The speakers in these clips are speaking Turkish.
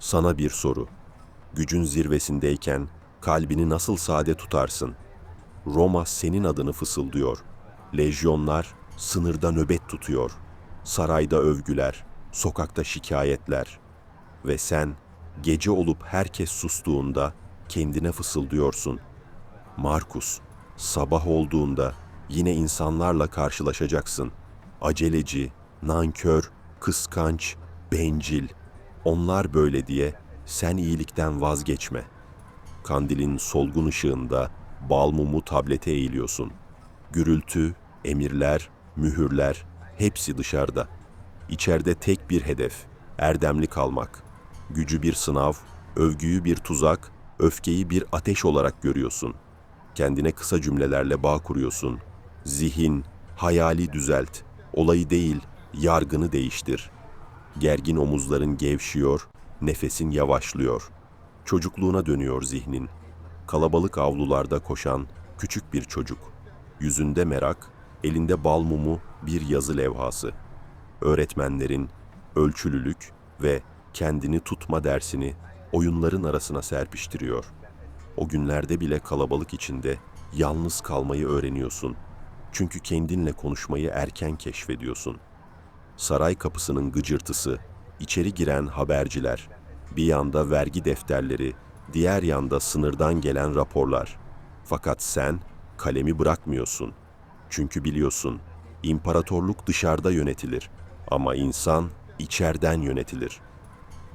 Sana bir soru. Gücün zirvesindeyken kalbini nasıl sade tutarsın? Roma senin adını fısıldıyor. Lejyonlar sınırda nöbet tutuyor. Sarayda övgüler, sokakta şikayetler. Ve sen gece olup herkes sustuğunda kendine fısıldıyorsun. Markus, sabah olduğunda yine insanlarla karşılaşacaksın. Aceleci, nankör, kıskanç, bencil. Onlar böyle diye sen iyilikten vazgeçme. Kandilin solgun ışığında bal mumu tablete eğiliyorsun. Gürültü, emirler, mühürler hepsi dışarıda. İçeride tek bir hedef, erdemli kalmak. Gücü bir sınav, övgüyü bir tuzak, öfkeyi bir ateş olarak görüyorsun. Kendine kısa cümlelerle bağ kuruyorsun. Zihin, hayali düzelt. Olayı değil, yargını değiştir. Gergin omuzların gevşiyor, nefesin yavaşlıyor. Çocukluğuna dönüyor zihnin. Kalabalık avlularda koşan küçük bir çocuk. Yüzünde merak, elinde bal mumu bir yazı levhası. Öğretmenlerin ölçülülük ve kendini tutma dersini oyunların arasına serpiştiriyor. O günlerde bile kalabalık içinde yalnız kalmayı öğreniyorsun. Çünkü kendinle konuşmayı erken keşfediyorsun. Saray kapısının gıcırtısı, içeri giren haberciler, bir yanda vergi defterleri, diğer yanda sınırdan gelen raporlar. Fakat sen kalemi bırakmıyorsun. Çünkü biliyorsun, imparatorluk dışarıda yönetilir ama insan içeriden yönetilir.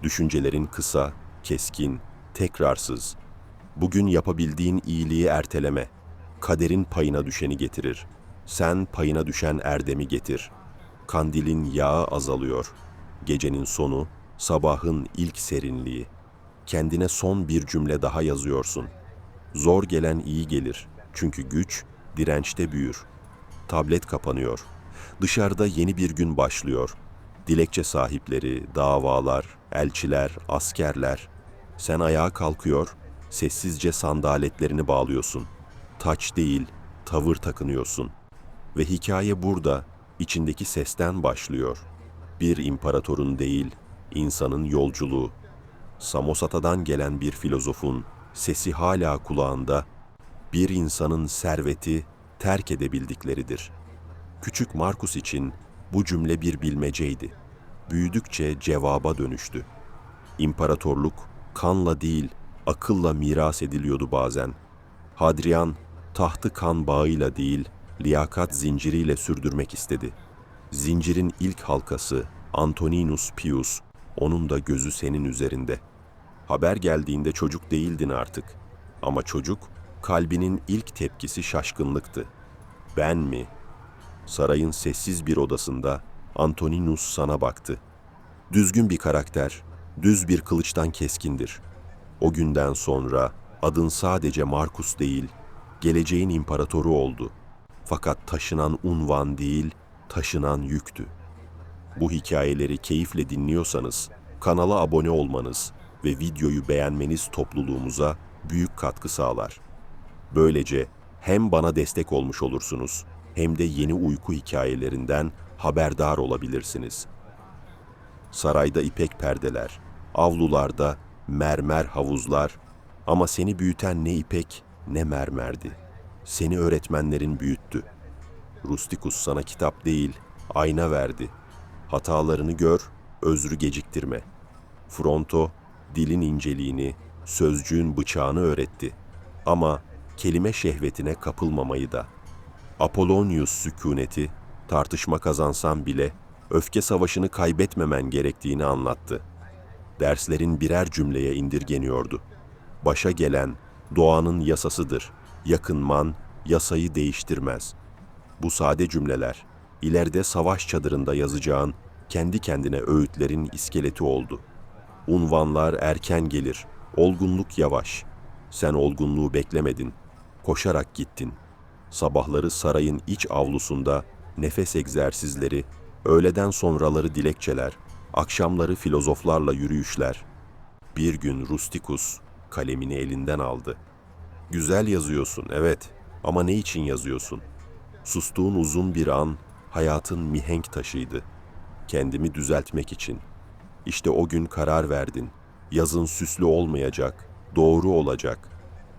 Düşüncelerin kısa, keskin, tekrarsız. Bugün yapabildiğin iyiliği erteleme. Kaderin payına düşeni getirir. Sen payına düşen erdemi getir. Kandilin yağı azalıyor. Gecenin sonu, sabahın ilk serinliği. Kendine son bir cümle daha yazıyorsun. Zor gelen iyi gelir. Çünkü güç dirençte büyür. Tablet kapanıyor. Dışarıda yeni bir gün başlıyor. Dilekçe sahipleri, davalar, elçiler, askerler. Sen ayağa kalkıyor, sessizce sandaletlerini bağlıyorsun. Taç değil, tavır takınıyorsun. Ve hikaye burada, içindeki sesten başlıyor. Bir imparatorun değil, insanın yolculuğu. Samosata'dan gelen bir filozofun sesi hala kulağında, bir insanın serveti terk edebildikleridir. Küçük Markus için bu cümle bir bilmeceydi. Büyüdükçe cevaba dönüştü. İmparatorluk kanla değil, akılla miras ediliyordu bazen. Hadrian tahtı kan bağıyla değil, liyakat zinciriyle sürdürmek istedi. Zincirin ilk halkası Antoninus Pius, onun da gözü senin üzerinde. Haber geldiğinde çocuk değildin artık. Ama çocuk, kalbinin ilk tepkisi şaşkınlıktı. Ben mi? Sarayın sessiz bir odasında Antoninus sana baktı. Düzgün bir karakter, düz bir kılıçtan keskindir. O günden sonra adın sadece Markus değil, geleceğin imparatoru oldu. Fakat taşınan unvan değil, taşınan yüktü. Bu hikayeleri keyifle dinliyorsanız kanala abone olmanız ve videoyu beğenmeniz topluluğumuza büyük katkı sağlar. Böylece hem bana destek olmuş olursunuz hem de yeni uyku hikayelerinden haberdar olabilirsiniz. Sarayda ipek perdeler, avlularda mermer havuzlar ama seni büyüten ne ipek ne mermerdi. Seni öğretmenlerin büyüttü. Rusticus sana kitap değil, ayna verdi. Hatalarını gör, özrü geciktirme. Fronto, dilin inceliğini, sözcüğün bıçağını öğretti. Ama kelime şehvetine kapılmamayı da. Apollonius sükuneti, tartışma kazansan bile öfke savaşını kaybetmemen gerektiğini anlattı. Derslerin birer cümleye indirgeniyordu. Başa gelen doğanın yasasıdır. Yakınman yasayı değiştirmez. Bu sade cümleler ileride savaş çadırında yazacağın kendi kendine öğütlerin iskeleti oldu. Unvanlar erken gelir, olgunluk yavaş. Sen olgunluğu beklemedin, koşarak gittin. Sabahları sarayın iç avlusunda nefes egzersizleri, öğleden sonraları dilekçeler, akşamları filozoflarla yürüyüşler. Bir gün Rusticus kalemini elinden aldı. Güzel yazıyorsun, evet. Ama ne için yazıyorsun? Sustuğun uzun bir an hayatın mihenk taşıydı. Kendimi düzeltmek için. İşte o gün karar verdin. Yazın süslü olmayacak, doğru olacak.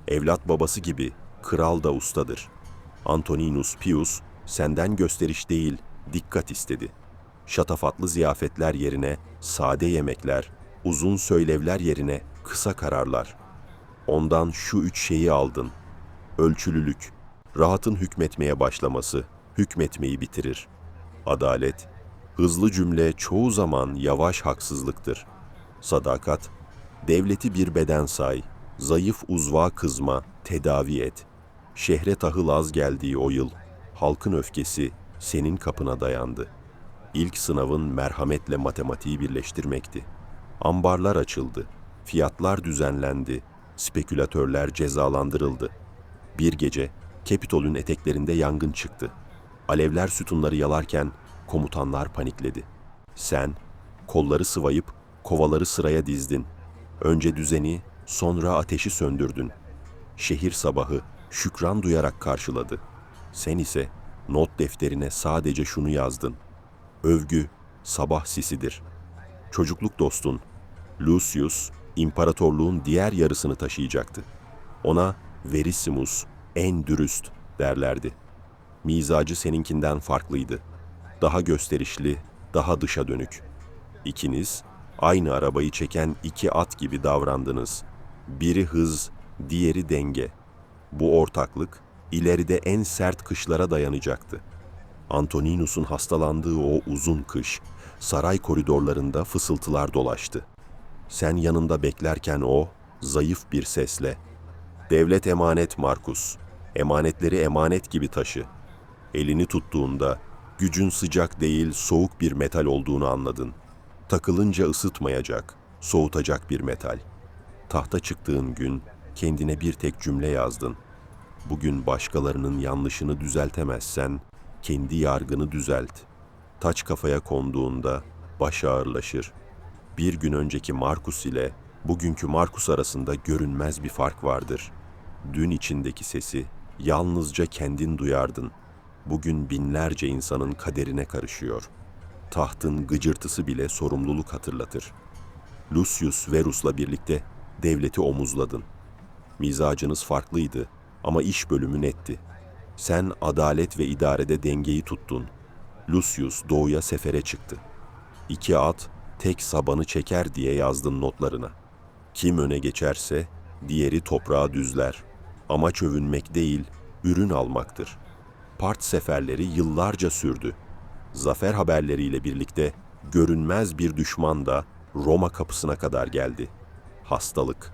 Evlat babası gibi kral da ustadır. Antoninus Pius senden gösteriş değil, dikkat istedi. Şatafatlı ziyafetler yerine sade yemekler, uzun söylevler yerine kısa kararlar. Ondan şu üç şeyi aldın. Ölçülülük, rahatın hükmetmeye başlaması, hükmetmeyi bitirir. Adalet, hızlı cümle çoğu zaman yavaş haksızlıktır. Sadakat, devleti bir beden say, zayıf uzva kızma, tedavi et. Şehre tahıl az geldiği o yıl, halkın öfkesi senin kapına dayandı. İlk sınavın merhametle matematiği birleştirmekti. Ambarlar açıldı, fiyatlar düzenlendi, spekülatörler cezalandırıldı. Bir gece Kapitol'ün eteklerinde yangın çıktı. Alevler sütunları yalarken komutanlar panikledi. Sen kolları sıvayıp kovaları sıraya dizdin. Önce düzeni, sonra ateşi söndürdün. Şehir sabahı şükran duyarak karşıladı. Sen ise not defterine sadece şunu yazdın. Övgü sabah sisidir. Çocukluk dostun Lucius imparatorluğun diğer yarısını taşıyacaktı. Ona Verissimus en dürüst derlerdi. Mizacı seninkinden farklıydı. Daha gösterişli, daha dışa dönük. İkiniz aynı arabayı çeken iki at gibi davrandınız. Biri hız, diğeri denge. Bu ortaklık ileride en sert kışlara dayanacaktı. Antoninus'un hastalandığı o uzun kış, saray koridorlarında fısıltılar dolaştı. Sen yanında beklerken o, zayıf bir sesle, ''Devlet emanet Markus, emanetleri emanet gibi taşı.'' Elini tuttuğunda gücün sıcak değil soğuk bir metal olduğunu anladın. Takılınca ısıtmayacak, soğutacak bir metal. Tahta çıktığın gün kendine bir tek cümle yazdın. Bugün başkalarının yanlışını düzeltemezsen kendi yargını düzelt. Taç kafaya konduğunda baş ağırlaşır. Bir gün önceki Markus ile bugünkü Markus arasında görünmez bir fark vardır. Dün içindeki sesi yalnızca kendin duyardın. Bugün binlerce insanın kaderine karışıyor. Tahtın gıcırtısı bile sorumluluk hatırlatır. Lucius Verus'la birlikte devleti omuzladın. Mizacınız farklıydı ama iş bölümü netti. Sen adalet ve idarede dengeyi tuttun. Lucius doğuya sefere çıktı. İki at tek sabanı çeker diye yazdın notlarına. Kim öne geçerse diğeri toprağa düzler. Amaç övünmek değil, ürün almaktır. Part seferleri yıllarca sürdü. Zafer haberleriyle birlikte görünmez bir düşman da Roma kapısına kadar geldi. Hastalık.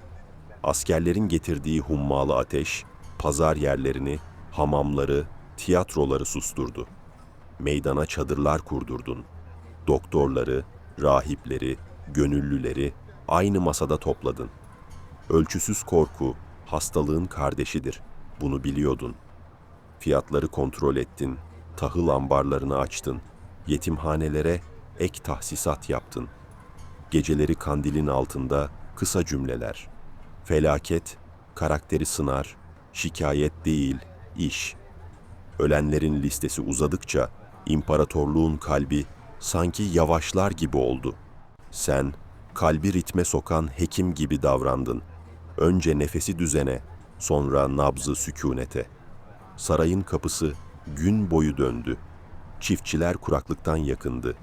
Askerlerin getirdiği hummalı ateş, pazar yerlerini, hamamları, tiyatroları susturdu. Meydana çadırlar kurdurdun. Doktorları, rahipleri, gönüllüleri aynı masada topladın. Ölçüsüz korku hastalığın kardeşidir. Bunu biliyordun. Fiyatları kontrol ettin. Tahıl ambarlarını açtın. Yetimhanelere ek tahsisat yaptın. Geceleri kandilin altında kısa cümleler. Felaket karakteri sınar, şikayet değil, iş. Ölenlerin listesi uzadıkça imparatorluğun kalbi sanki yavaşlar gibi oldu. Sen kalbi ritme sokan hekim gibi davrandın. Önce nefesi düzene, sonra nabzı sükunete. Sarayın kapısı gün boyu döndü. Çiftçiler kuraklıktan yakındı.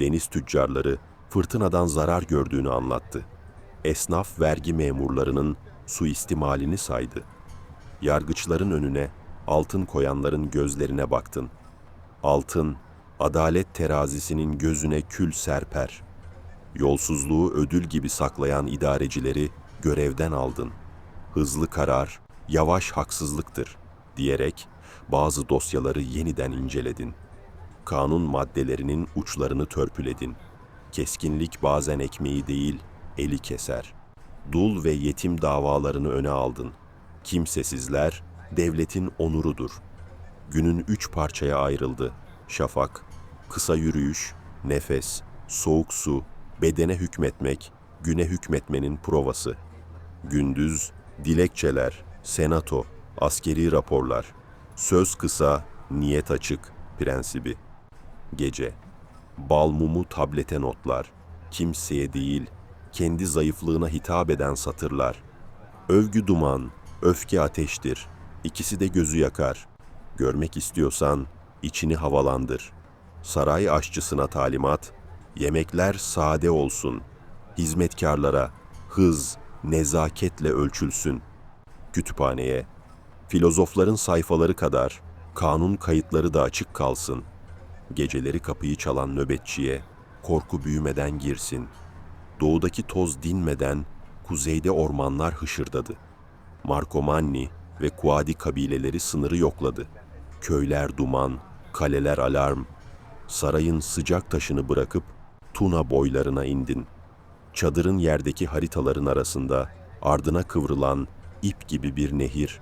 Deniz tüccarları fırtınadan zarar gördüğünü anlattı. Esnaf vergi memurlarının suistimalini saydı. Yargıçların önüne altın koyanların gözlerine baktın. Altın, adalet terazisinin gözüne kül serper. Yolsuzluğu ödül gibi saklayan idarecileri görevden aldın. Hızlı karar, yavaş haksızlıktır diyerek bazı dosyaları yeniden inceledin. Kanun maddelerinin uçlarını törpüledin. Keskinlik bazen ekmeği değil, eli keser. Dul ve yetim davalarını öne aldın. Kimsesizler devletin onurudur. Günün üç parçaya ayrıldı. Şafak, kısa yürüyüş, nefes, soğuk su, bedene hükmetmek, güne hükmetmenin provası. Gündüz, dilekçeler, senato, askeri raporlar. Söz kısa, niyet açık prensibi. Gece, bal mumu tablete notlar. Kimseye değil, kendi zayıflığına hitap eden satırlar. Övgü duman, öfke ateştir. İkisi de gözü yakar. Görmek istiyorsan içini havalandır. Saray aşçısına talimat, yemekler sade olsun. Hizmetkarlara hız, nezaketle ölçülsün. Kütüphaneye, filozofların sayfaları kadar kanun kayıtları da açık kalsın. Geceleri kapıyı çalan nöbetçiye korku büyümeden girsin. Doğudaki toz dinmeden kuzeyde ormanlar hışırdadı. Marcomanni ve Kuadi kabileleri sınırı yokladı. Köyler duman, kaleler alarm. Sarayın sıcak taşını bırakıp Tuna boylarına indin. Çadırın yerdeki haritaların arasında ardına kıvrılan ip gibi bir nehir,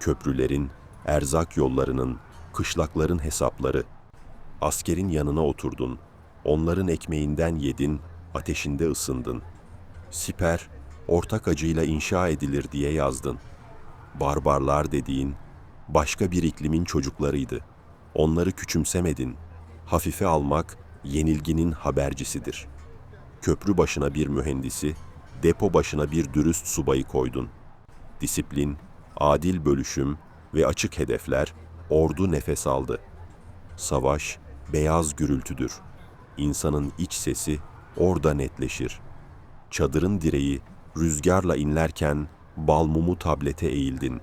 köprülerin, erzak yollarının, kışlakların hesapları. Askerin yanına oturdun, onların ekmeğinden yedin, ateşinde ısındın. Siper, ortak acıyla inşa edilir diye yazdın. Barbarlar dediğin, başka bir iklimin çocuklarıydı. Onları küçümsemedin. Hafife almak, yenilginin habercisidir. Köprü başına bir mühendisi, depo başına bir dürüst subayı koydun. Disiplin, adil bölüşüm ve açık hedefler, ordu nefes aldı. Savaş, beyaz gürültüdür. İnsanın iç sesi orada netleşir. Çadırın direği rüzgarla inlerken balmumu tablete eğildin.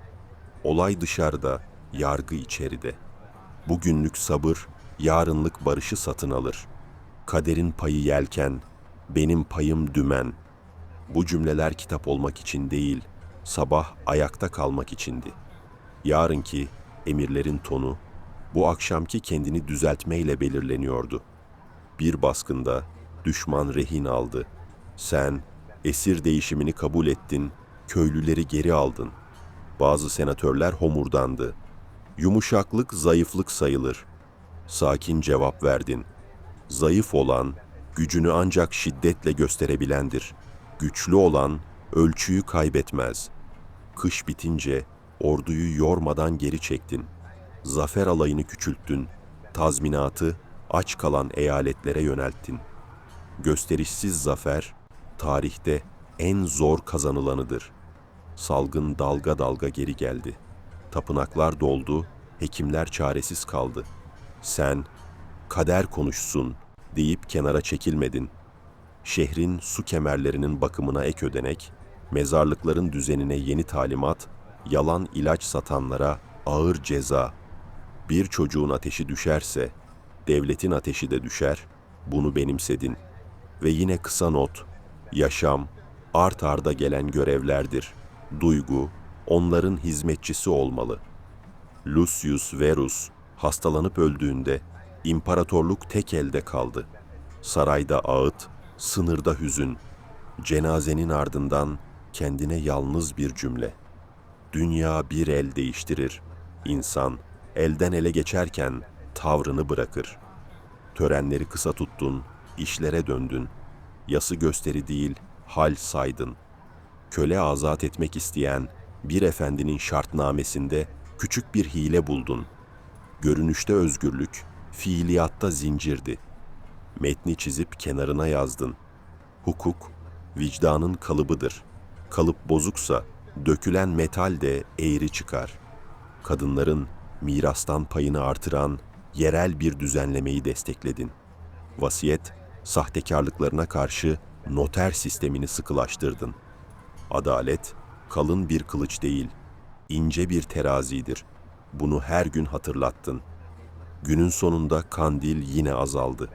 Olay dışarıda, yargı içeride. Bugünlük sabır, yarınlık barışı satın alır. Kaderin payı yelken, benim payım dümen. Bu cümleler kitap olmak için değil, sabah ayakta kalmak içindi. Yarınki emirlerin tonu, bu akşamki kendini düzeltmeyle belirleniyordu. Bir baskında düşman rehin aldı. Sen esir değişimini kabul ettin, köylüleri geri aldın. Bazı senatörler homurdandı. Yumuşaklık zayıflık sayılır. Sakin cevap verdin. Zayıf olan gücünü ancak şiddetle gösterebilendir. Güçlü olan ölçüyü kaybetmez. Kış bitince orduyu yormadan geri çektin. Zafer alayını küçülttün. Tazminatı aç kalan eyaletlere yönelttin. Gösterişsiz zafer tarihte en zor kazanılanıdır. Salgın dalga dalga geri geldi. Tapınaklar doldu, hekimler çaresiz kaldı. Sen kader konuşsun deyip kenara çekilmedin. Şehrin su kemerlerinin bakımına ek ödenek, mezarlıkların düzenine yeni talimat, yalan ilaç satanlara ağır ceza. Bir çocuğun ateşi düşerse devletin ateşi de düşer. Bunu benimsedin. Ve yine kısa not. Yaşam art arda gelen görevlerdir. Duygu onların hizmetçisi olmalı. Lucius Verus hastalanıp öldüğünde imparatorluk tek elde kaldı. Sarayda ağıt, sınırda hüzün. Cenazenin ardından kendine yalnız bir cümle. Dünya bir el değiştirir. İnsan elden ele geçerken tavrını bırakır. Törenleri kısa tuttun, işlere döndün. Yası gösteri değil, hal saydın. Köle azat etmek isteyen bir efendinin şartnamesinde küçük bir hile buldun. Görünüşte özgürlük, fiiliyatta zincirdi. Metni çizip kenarına yazdın. Hukuk, vicdanın kalıbıdır. Kalıp bozuksa dökülen metal de eğri çıkar. Kadınların mirastan payını artıran yerel bir düzenlemeyi destekledin. Vasiyet, sahtekarlıklarına karşı noter sistemini sıkılaştırdın. Adalet, kalın bir kılıç değil, ince bir terazidir. Bunu her gün hatırlattın. Günün sonunda kandil yine azaldı.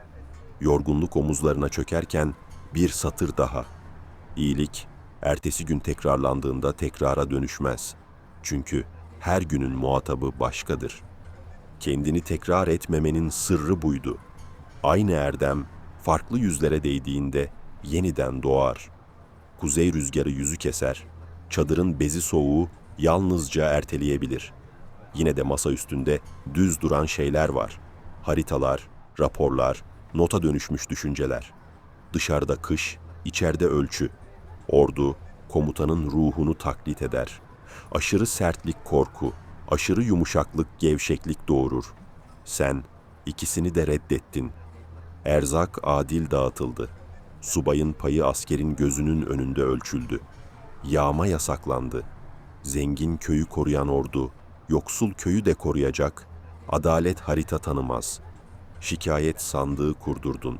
Yorgunluk omuzlarına çökerken bir satır daha. İyilik, ertesi gün tekrarlandığında tekrara dönüşmez. Çünkü her günün muhatabı başkadır.'' Kendini tekrar etmemenin sırrı buydu. Aynı erdem farklı yüzlere değdiğinde yeniden doğar. Kuzey rüzgarı yüzü keser. Çadırın bezi soğuğu yalnızca erteleyebilir. Yine de masa üstünde düz duran şeyler var. Haritalar, raporlar, nota dönüşmüş düşünceler. Dışarıda kış, içeride ölçü. Ordu, komutanın ruhunu taklit eder. Aşırı sertlik korku, aşırı yumuşaklık gevşeklik doğurur. Sen ikisini de reddettin. Erzak adil dağıtıldı. Subayın payı askerin gözünün önünde ölçüldü. Yağma yasaklandı. Zengin köyü koruyan ordu, yoksul köyü de koruyacak. Adalet harita tanımaz. Şikayet sandığı kurdurdun.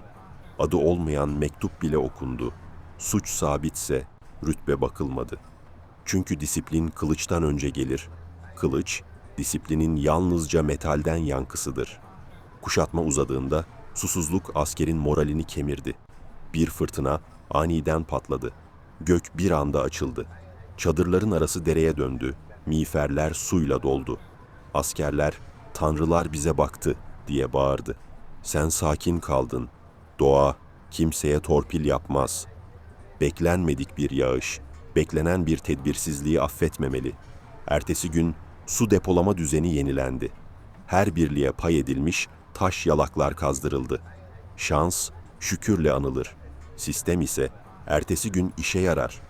Adı olmayan mektup bile okundu. Suç sabitse rütbe bakılmadı. Çünkü disiplin kılıçtan önce gelir. Kılıç, disiplinin yalnızca metalden yankısıdır. Kuşatma uzadığında susuzluk askerin moralini kemirdi. Bir fırtına aniden patladı. Gök bir anda açıldı. Çadırların arası dereye döndü. Miğferler suyla doldu. Askerler, tanrılar bize baktı diye bağırdı. Sen sakin kaldın. Doğa kimseye torpil yapmaz. Beklenmedik bir yağış, beklenen bir tedbirsizliği affetmemeli. Ertesi gün su depolama düzeni yenilendi. Her birliğe pay edilmiş taş yalaklar kazdırıldı. Şans şükürle anılır. Sistem ise ertesi gün işe yarar.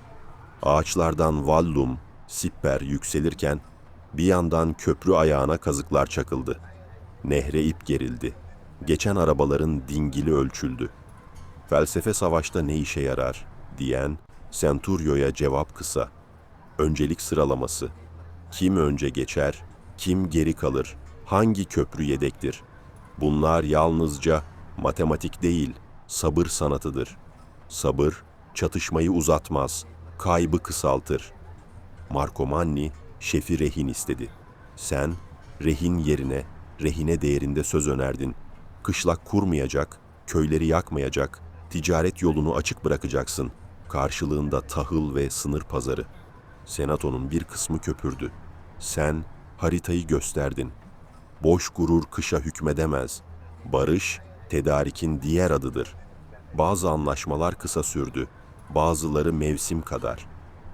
Ağaçlardan vallum, sipper yükselirken bir yandan köprü ayağına kazıklar çakıldı. Nehre ip gerildi. Geçen arabaların dingili ölçüldü. Felsefe savaşta ne işe yarar diyen Centurio'ya cevap kısa. Öncelik sıralaması. Kim önce geçer, kim geri kalır, hangi köprü yedektir? Bunlar yalnızca matematik değil, sabır sanatıdır. Sabır çatışmayı uzatmaz, kaybı kısaltır. Marco Manni şefi rehin istedi. Sen rehin yerine rehine değerinde söz önerdin. Kışlak kurmayacak, köyleri yakmayacak, ticaret yolunu açık bırakacaksın. Karşılığında tahıl ve sınır pazarı. Senato'nun bir kısmı köpürdü. Sen haritayı gösterdin. Boş gurur kışa hükmedemez. Barış, tedarikin diğer adıdır. Bazı anlaşmalar kısa sürdü, bazıları mevsim kadar.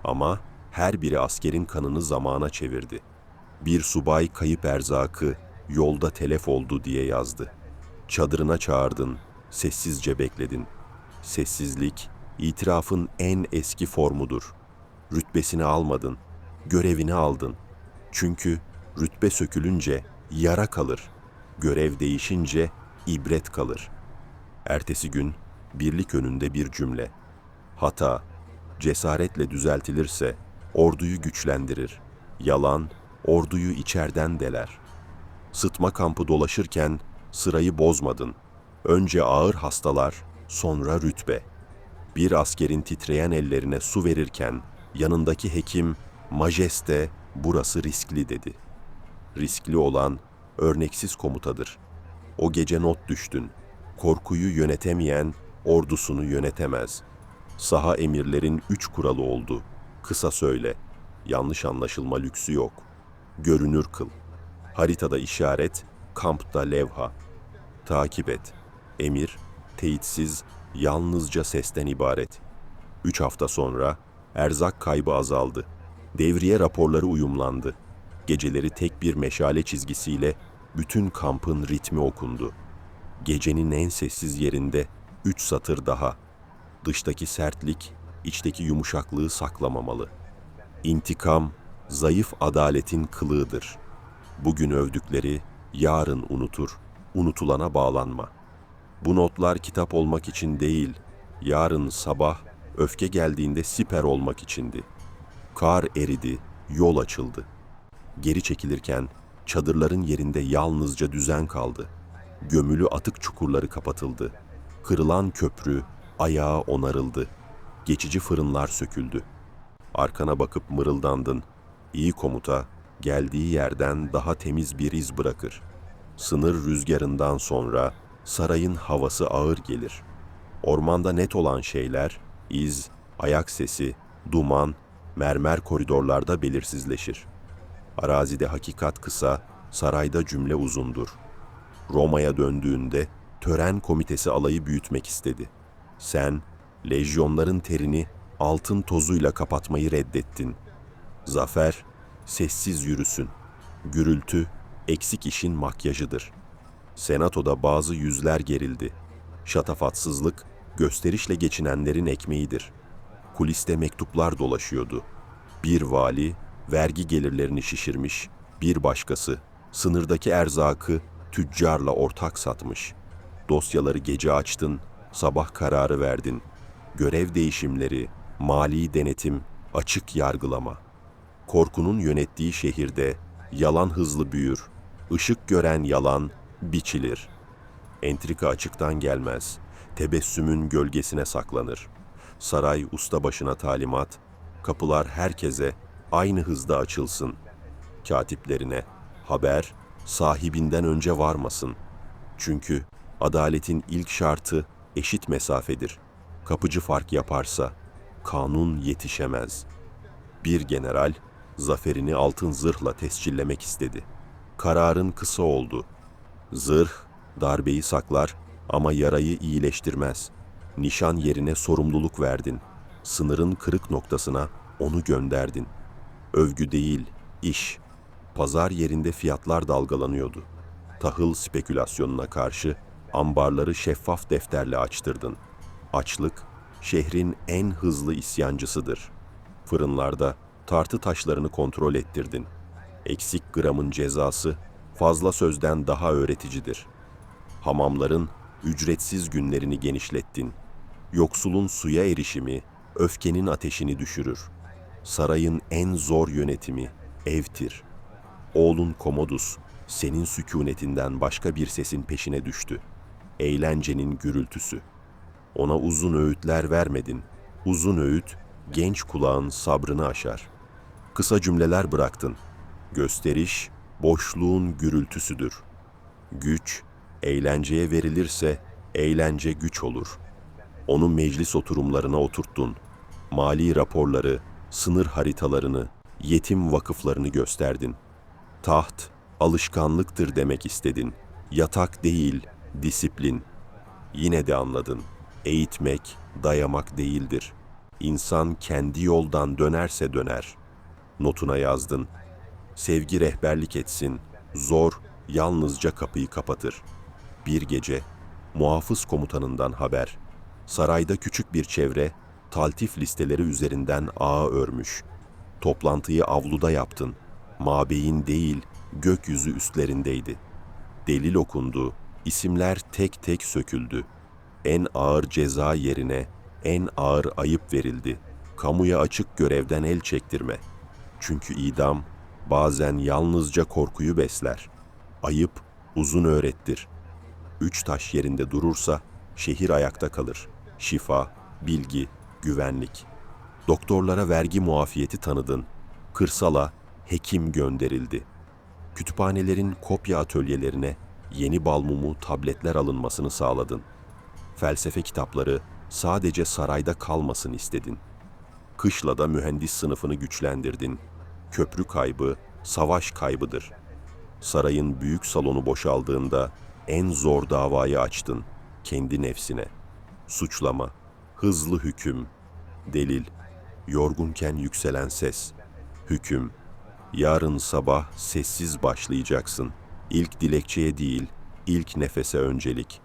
Ama her biri askerin kanını zamana çevirdi. Bir subay kayıp erzakı yolda telef oldu diye yazdı. Çadırına çağırdın, sessizce bekledin. Sessizlik, itirafın en eski formudur. Rütbesini almadın, görevini aldın. Çünkü rütbe sökülünce yara kalır, görev değişince ibret kalır. Ertesi gün birlik önünde bir cümle. Hata, cesaretle düzeltilirse orduyu güçlendirir. Yalan, orduyu içerden deler. Sıtma kampı dolaşırken sırayı bozmadın. Önce ağır hastalar, sonra rütbe. Bir askerin titreyen ellerine su verirken yanındaki hekim majeste burası riskli dedi. Riskli olan örneksiz komutadır. O gece not düştün. Korkuyu yönetemeyen ordusunu yönetemez. Saha emirlerin üç kuralı oldu. Kısa söyle. Yanlış anlaşılma lüksü yok. Görünür kıl. Haritada işaret, kampta levha. Takip et. Emir, teyitsiz, yalnızca sesten ibaret. Üç hafta sonra erzak kaybı azaldı. Devriye raporları uyumlandı. Geceleri tek bir meşale çizgisiyle bütün kampın ritmi okundu. Gecenin en sessiz yerinde üç satır daha. Dıştaki sertlik, içteki yumuşaklığı saklamamalı. İntikam, zayıf adaletin kılığıdır. Bugün övdükleri yarın unutur, unutulana bağlanma. Bu notlar kitap olmak için değil, yarın sabah öfke geldiğinde siper olmak içindi. Kar eridi, yol açıldı. Geri çekilirken çadırların yerinde yalnızca düzen kaldı. Gömülü atık çukurları kapatıldı. Kırılan köprü ayağı onarıldı. Geçici fırınlar söküldü. Arkana bakıp mırıldandın. İyi komuta geldiği yerden daha temiz bir iz bırakır. Sınır rüzgarından sonra sarayın havası ağır gelir. Ormanda net olan şeyler iz, ayak sesi, duman, mermer koridorlarda belirsizleşir. Arazide hakikat kısa, sarayda cümle uzundur. Roma'ya döndüğünde tören komitesi alayı büyütmek istedi. Sen, lejyonların terini altın tozuyla kapatmayı reddettin. Zafer, sessiz yürüsün. Gürültü, eksik işin makyajıdır. Senatoda bazı yüzler gerildi. Şatafatsızlık, gösterişle geçinenlerin ekmeğidir. Kuliste mektuplar dolaşıyordu. Bir vali, vergi gelirlerini şişirmiş, bir başkası, sınırdaki erzakı tüccarla ortak satmış. Dosyaları gece açtın, sabah kararı verdin. Görev değişimleri, mali denetim, açık yargılama. Korkunun yönettiği şehirde yalan hızlı büyür, ışık gören yalan biçilir. Entrika açıktan gelmez, tebessümün gölgesine saklanır. Saray ustabaşına talimat, kapılar herkese aynı hızda açılsın. Katiplerine haber sahibinden önce varmasın. Çünkü adaletin ilk şartı eşit mesafedir. Kapıcı fark yaparsa kanun yetişemez. Bir general zaferini altın zırhla tescillemek istedi. Kararın kısa oldu. Zırh darbeyi saklar ama yarayı iyileştirmez. Nişan yerine sorumluluk verdin. Sınırın kırık noktasına onu gönderdin. Övgü değil, iş. Pazar yerinde fiyatlar dalgalanıyordu. Tahıl spekülasyonuna karşı ambarları şeffaf defterle açtırdın. Açlık, şehrin en hızlı isyancısıdır. Fırınlarda tartı taşlarını kontrol ettirdin. Eksik gramın cezası fazla sözden daha öğreticidir. Hamamların ücretsiz günlerini genişlettin. Yoksulun suya erişimi öfkenin ateşini düşürür. Sarayın en zor yönetimi evtir. Oğlun Komodus senin sükunetinden başka bir sesin peşine düştü. Eğlencenin gürültüsü. Ona uzun öğütler vermedin. Uzun öğüt genç kulağın sabrını aşar. Kısa cümleler bıraktın. Gösteriş boşluğun gürültüsüdür. Güç eğlenceye verilirse eğlence güç olur. Onu meclis oturumlarına oturttun. Mali raporları, sınır haritalarını, yetim vakıflarını gösterdin. Taht alışkanlıktır demek istedin. Yatak değil, disiplin. Yine de anladın. Eğitmek, dayamak değildir. İnsan kendi yoldan dönerse döner. Notuna yazdın. Sevgi rehberlik etsin. Zor, yalnızca kapıyı kapatır. Bir gece, muhafız komutanından haber. Sarayda küçük bir çevre, taltif listeleri üzerinden ağa örmüş. Toplantıyı avluda yaptın. Mabeyin değil, gökyüzü üstlerindeydi. Delil okundu, isimler tek tek söküldü. En ağır ceza yerine en ağır ayıp verildi. Kamuya açık görevden el çektirme. Çünkü idam bazen yalnızca korkuyu besler. Ayıp uzun öğrettir. Üç taş yerinde durursa şehir ayakta kalır. Şifa, bilgi, güvenlik. Doktorlara vergi muafiyeti tanıdın. Kırsala hekim gönderildi. Kütüphanelerin kopya atölyelerine yeni balmumu tabletler alınmasını sağladın. Felsefe kitapları sadece sarayda kalmasın istedin. Kışla da mühendis sınıfını güçlendirdin. Köprü kaybı, savaş kaybıdır. Sarayın büyük salonu boşaldığında en zor davayı açtın kendi nefsine. Suçlama, hızlı hüküm, delil, yorgunken yükselen ses, hüküm, yarın sabah sessiz başlayacaksın. İlk dilekçeye değil, ilk nefese öncelik.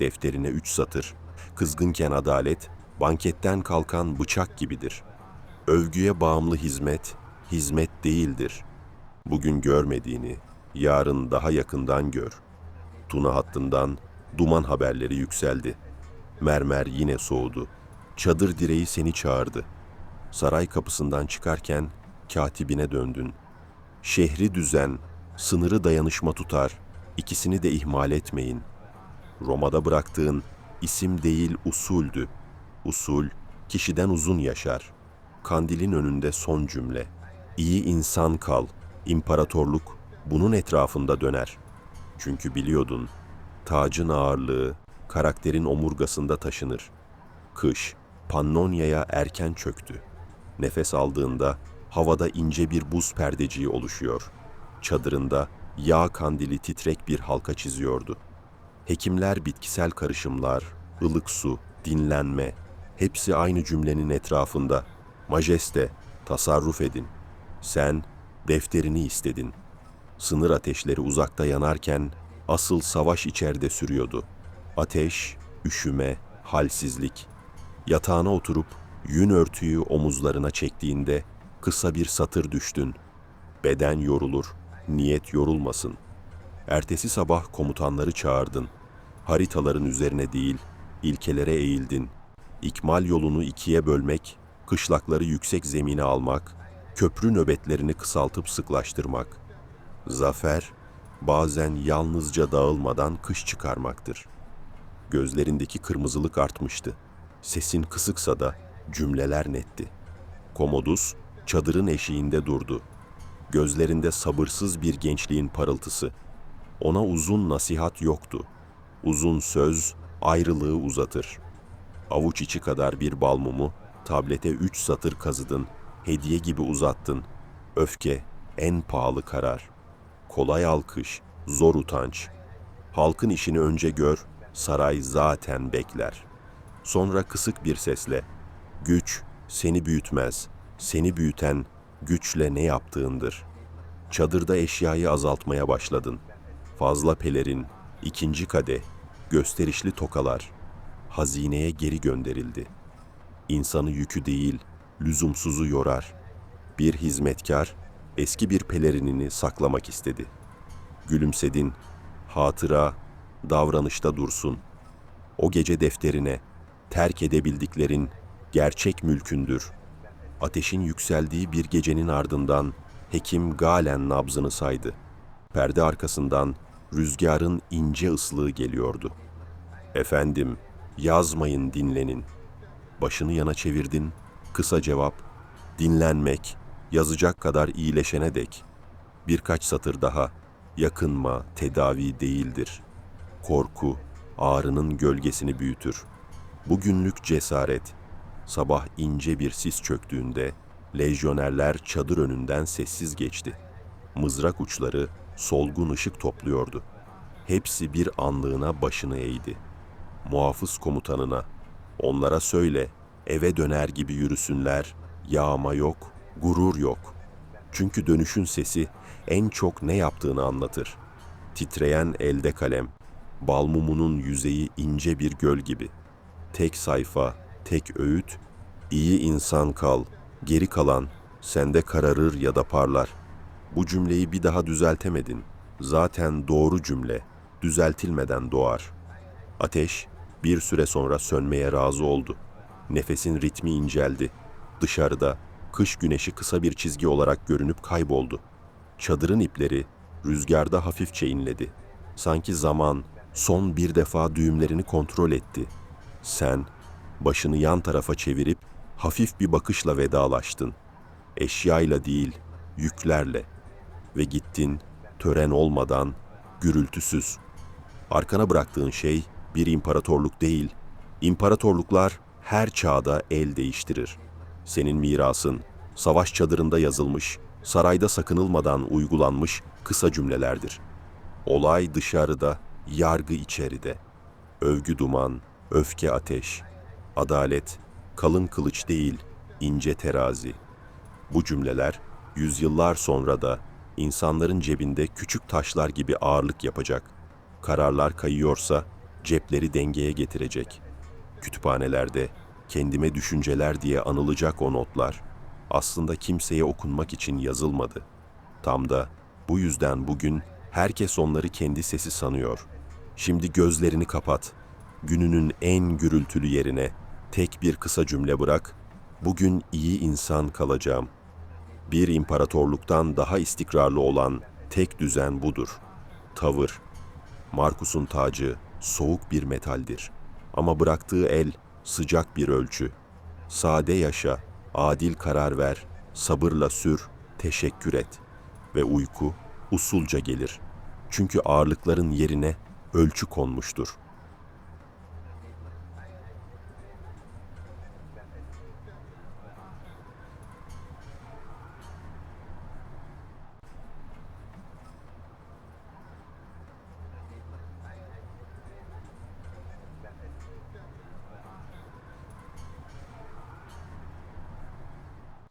Defterine üç satır, kızgınken adalet, banketten kalkan bıçak gibidir. Övgüye bağımlı hizmet, hizmet değildir. Bugün görmediğini, yarın daha yakından gör. Tuna hattından duman haberleri yükseldi. Mermer yine soğudu. Çadır direği seni çağırdı. Saray kapısından çıkarken katibine döndün. Şehri düzen, sınırı dayanışma tutar. İkisini de ihmal etmeyin. Roma'da bıraktığın isim değil usuldü. Usul kişiden uzun yaşar. Kandilin önünde son cümle. İyi insan kal. İmparatorluk bunun etrafında döner. Çünkü biliyordun tacın ağırlığı karakterin omurgasında taşınır. Kış Pannonya'ya erken çöktü. Nefes aldığında havada ince bir buz perdeciği oluşuyor. Çadırında yağ kandili titrek bir halka çiziyordu. Hekimler bitkisel karışımlar, ılık su, dinlenme, hepsi aynı cümlenin etrafında. Majeste, tasarruf edin. Sen defterini istedin. Sınır ateşleri uzakta yanarken asıl savaş içeride sürüyordu. Ateş, üşüme, halsizlik. Yatağına oturup yün örtüyü omuzlarına çektiğinde kısa bir satır düştün. Beden yorulur, niyet yorulmasın. Ertesi sabah komutanları çağırdın. Haritaların üzerine değil, ilkelere eğildin. İkmal yolunu ikiye bölmek, kışlakları yüksek zemine almak, köprü nöbetlerini kısaltıp sıklaştırmak. Zafer, bazen yalnızca dağılmadan kış çıkarmaktır. Gözlerindeki kırmızılık artmıştı. Sesin kısıksa da cümleler netti. Komodus çadırın eşiğinde durdu. Gözlerinde sabırsız bir gençliğin parıltısı. Ona uzun nasihat yoktu. Uzun söz ayrılığı uzatır. Avuç içi kadar bir bal mumu tablete üç satır kazıdın, hediye gibi uzattın. Öfke en pahalı karar. Kolay alkış, zor utanç. Halkın işini önce gör, saray zaten bekler. Sonra kısık bir sesle, güç seni büyütmez, seni büyüten güçle ne yaptığındır. Çadırda eşyayı azaltmaya başladın. Fazla pelerin, ikinci kade, gösterişli tokalar, hazineye geri gönderildi. İnsanı yükü değil, lüzumsuzu yorar. Bir hizmetkar, eski bir pelerinini saklamak istedi. Gülümsedin, hatıra, davranışta dursun. O gece defterine, terk edebildiklerin gerçek mülkündür. Ateşin yükseldiği bir gecenin ardından hekim Galen nabzını saydı. Perde arkasından rüzgarın ince ıslığı geliyordu. Efendim, yazmayın dinlenin. Başını yana çevirdin, kısa cevap, dinlenmek, yazacak kadar iyileşene dek. Birkaç satır daha, yakınma, tedavi değildir. Korku, ağrının gölgesini büyütür. Bugünlük cesaret, sabah ince bir sis çöktüğünde, lejyonerler çadır önünden sessiz geçti. Mızrak uçları solgun ışık topluyordu. Hepsi bir anlığına başını eğdi. Muhafız komutanına, onlara söyle, eve döner gibi yürüsünler, yağma yok, gurur yok. Çünkü dönüşün sesi en çok ne yaptığını anlatır. Titreyen elde kalem, bal mumunun yüzeyi ince bir göl gibi. Tek sayfa, tek öğüt, iyi insan kal, geri kalan sende kararır ya da parlar. Bu cümleyi bir daha düzeltemedin. Zaten doğru cümle, düzeltilmeden doğar. Ateş bir süre sonra sönmeye razı oldu. Nefesin ritmi inceldi. Dışarıda kış güneşi kısa bir çizgi olarak görünüp kayboldu. Çadırın ipleri rüzgarda hafifçe inledi. Sanki zaman son bir defa düğümlerini kontrol etti. Sen başını yan tarafa çevirip hafif bir bakışla vedalaştın. Eşyayla değil, yüklerle ve gittin tören olmadan, gürültüsüz. Arkana bıraktığın şey bir imparatorluk değil. İmparatorluklar her çağda el değiştirir. Senin mirasın savaş çadırında yazılmış, sarayda sakınılmadan uygulanmış kısa cümlelerdir. Olay dışarıda, yargı içeride. Övgü duman, öfke ateş. Adalet kalın kılıç değil, ince terazi. Bu cümleler yüzyıllar sonra da insanların cebinde küçük taşlar gibi ağırlık yapacak. Kararlar kayıyorsa cepleri dengeye getirecek. Kütüphanelerde kendime düşünceler diye anılacak o notlar. Aslında kimseye okunmak için yazılmadı. Tam da bu yüzden bugün herkes onları kendi sesi sanıyor. Şimdi gözlerini kapat. Gününün en gürültülü yerine tek bir kısa cümle bırak. Bugün iyi insan kalacağım. Bir imparatorluktan daha istikrarlı olan tek düzen budur. Tavır. Markus'un tacı soğuk bir metaldir. Ama bıraktığı el sıcak bir ölçü. Sade yaşa, adil karar ver, sabırla sür, teşekkür et. Ve uyku usulca gelir. Çünkü ağırlıkların yerine ölçü konmuştur.''